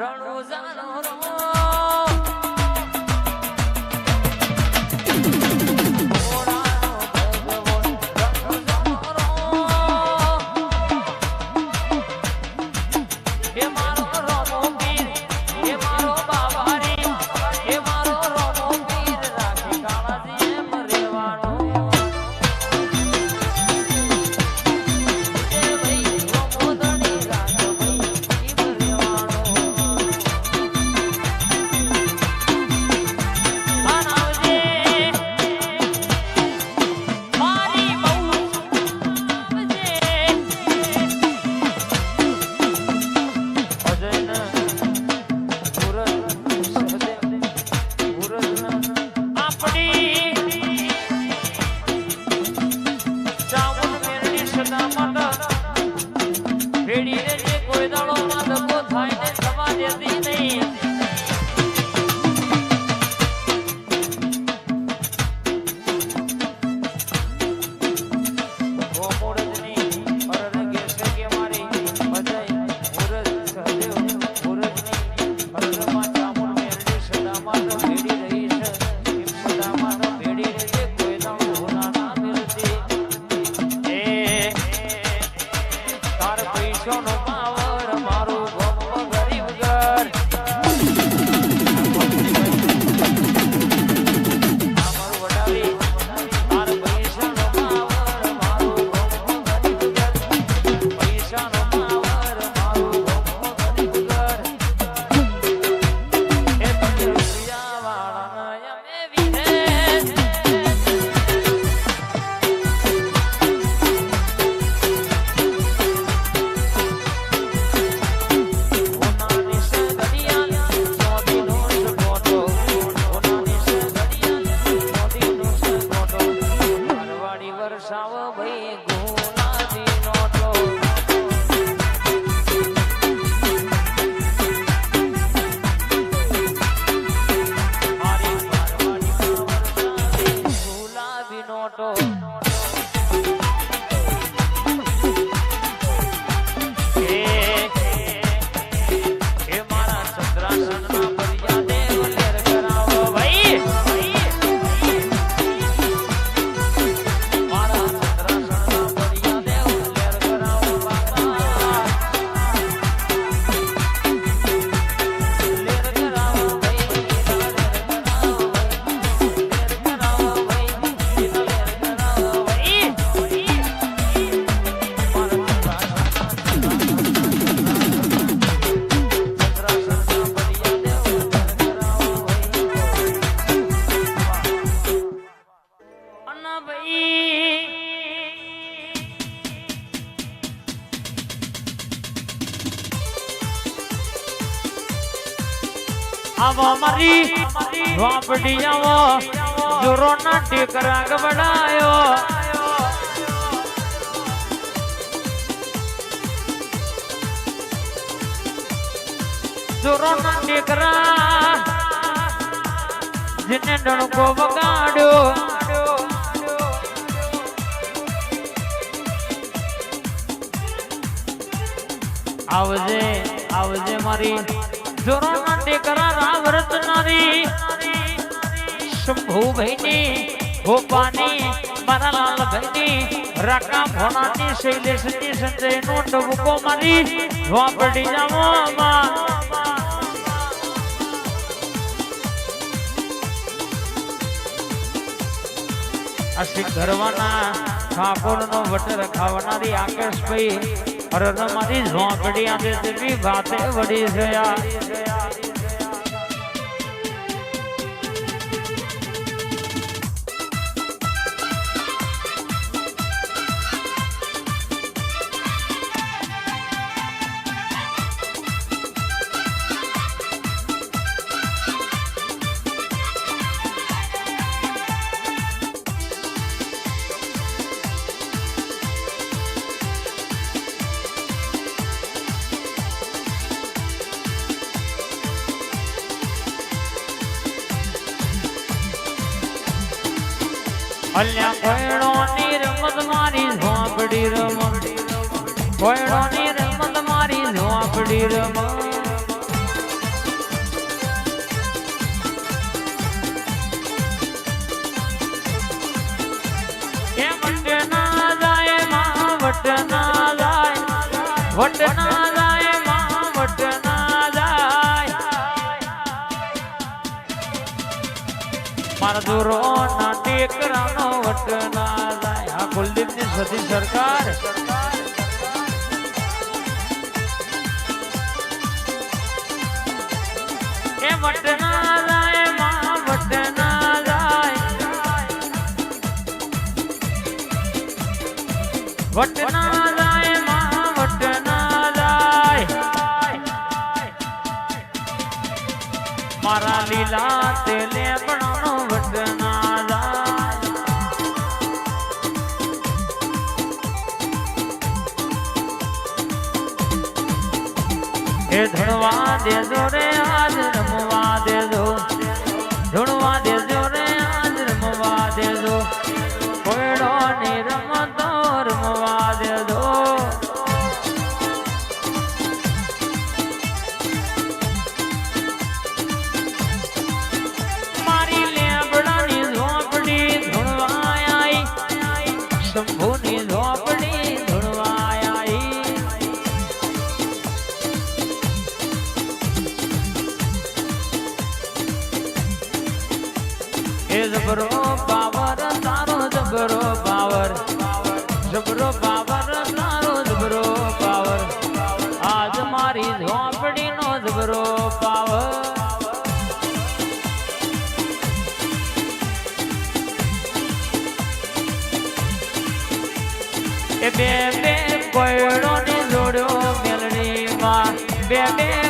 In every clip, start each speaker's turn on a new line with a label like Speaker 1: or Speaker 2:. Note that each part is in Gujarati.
Speaker 1: रणो जानो रो તાર પૈસો નો ગુણાજી નો આવો મારી વાપડી આવો જોરો ના ટેકરા ગબડાયો સુરોના દીકરા જેને ડણકો વગાડ્યો. આવજે આવજે મારી જોરાના ટેકરા રામ રચનારી શંભુભાઈની ગોપાની વટ રખાવનારી આકાશભાઈ અરે તમારી ઝોંપડી આજે તેવી વાતે વળી ગયા અલ્યા કોયડો ની રમત મારી ઝોપડી રમત. કોયડો ની રમત મારી ઝોપડી રમત. વટના મારા દુરો ના ટેકરાનો વટ ના જાય આ કુલદીપની સતી સરકાર. એ વટ ના જાય માં વટ ના જાય વટ ના જાય માં વટ ના જાય મારા લીલા તેલે પણ વટ એ ધણવા દેજો રે આજ જબરો પાવર તારો જબરો પાવર. જબરો પાવર તારો જબરો પાવર. આજ મારી ઝોપડીનો જબરો પાવર. બે બે કોયડો ને જોડ્યો મેલડી માં બે બે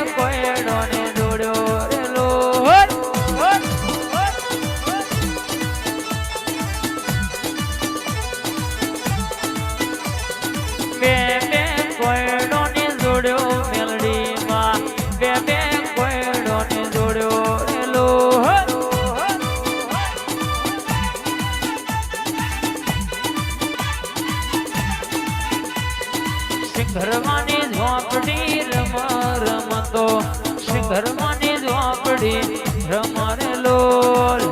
Speaker 1: ઝોપડી રમ રે લોલ.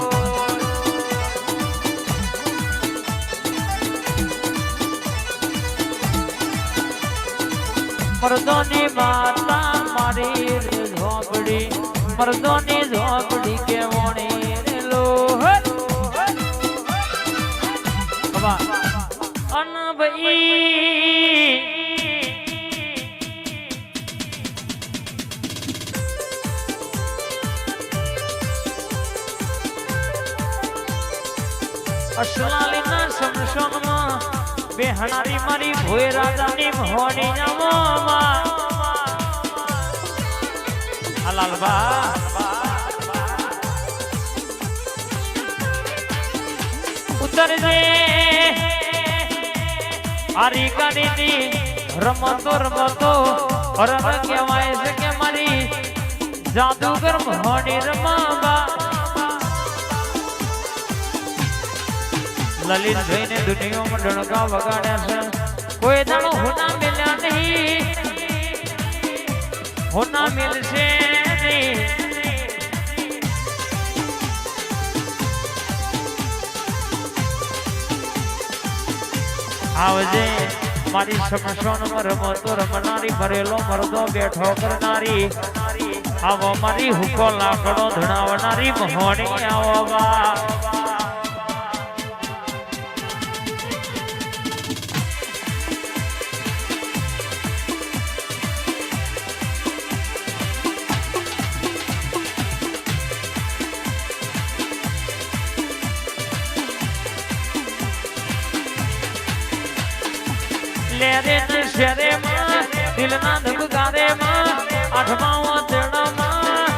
Speaker 1: મર્દોની માતા મારી ઝોપડી. મરદોની ઝોપડી કેવણી રે લોલ. અન ભાઈ અસલાલીના સમસોનમાં બેહણારી મારી ભોય રાજાની મોડી નમોમાં હલાલબા ઉતરજે હારી ગાડીની રમતો રમતો હરણ કહેવાય છે કે મારી જાદુગર મોડી રમાબા લલિત ભાઈને દુનિયામાં ડણકા વગાડ્યા છે. કોઈ દાડો હોના મેલ્યા નહીં. હોના મેલશે આવજે, મારી સમસોનમાં રમતો રમનારી, ભરેલો મરદો બેઠો કરનારી. આવો મારી હુકો લાકડો ધણાવનારી મહોણી આવો બા. લેરે ને શેરે માં દિલના ધબકારે માં આઠમા વાતડામાં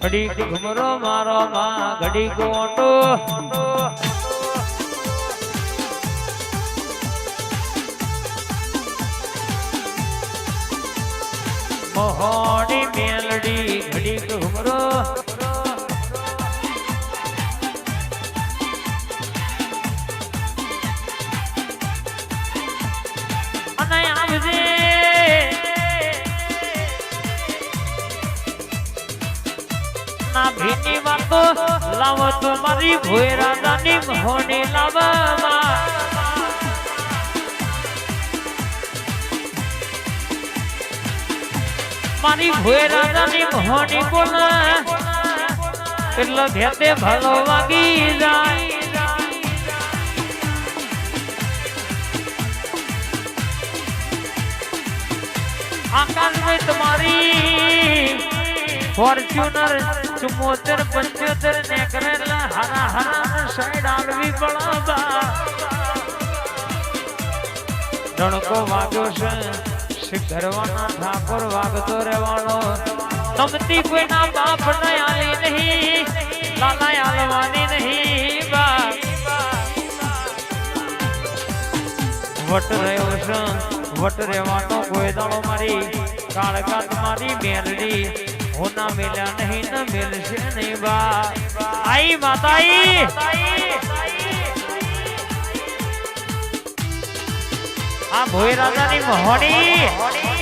Speaker 1: ઘડીક ઘુમરો મારો માં ઘડી ઓટો ના ભીની વાંકો, લાવો તમારી ભોય રાજાની મોહની લાવવા. મારી ભોય રાજાની મોહની બોલા, એટલે ભેતે ભલો વાગી જાય. આકાશ મેં તમારા ફોર્ચ્યુનર ચુમ્મોતેર પંચોતેર ને કરેલા હરા હરા સાઈડ આલવી પડાવા રણકો વાગ્યો છે શિખરવાના ઠાકોર વાગતો રહેવાનો. નમતી કોઈના બાપ ને આલી નહીં લાલા આલવાની નહીં વટ રહ્યો છે, વટ રહેવાનો કોઈ દાડો મારી, કાળકાત મારી મેલડી. હોના મેલ્યા નહીં ન મેલશે નહીં બા આઈ માતાઈ! આ ભોય રાજાની મોહણી!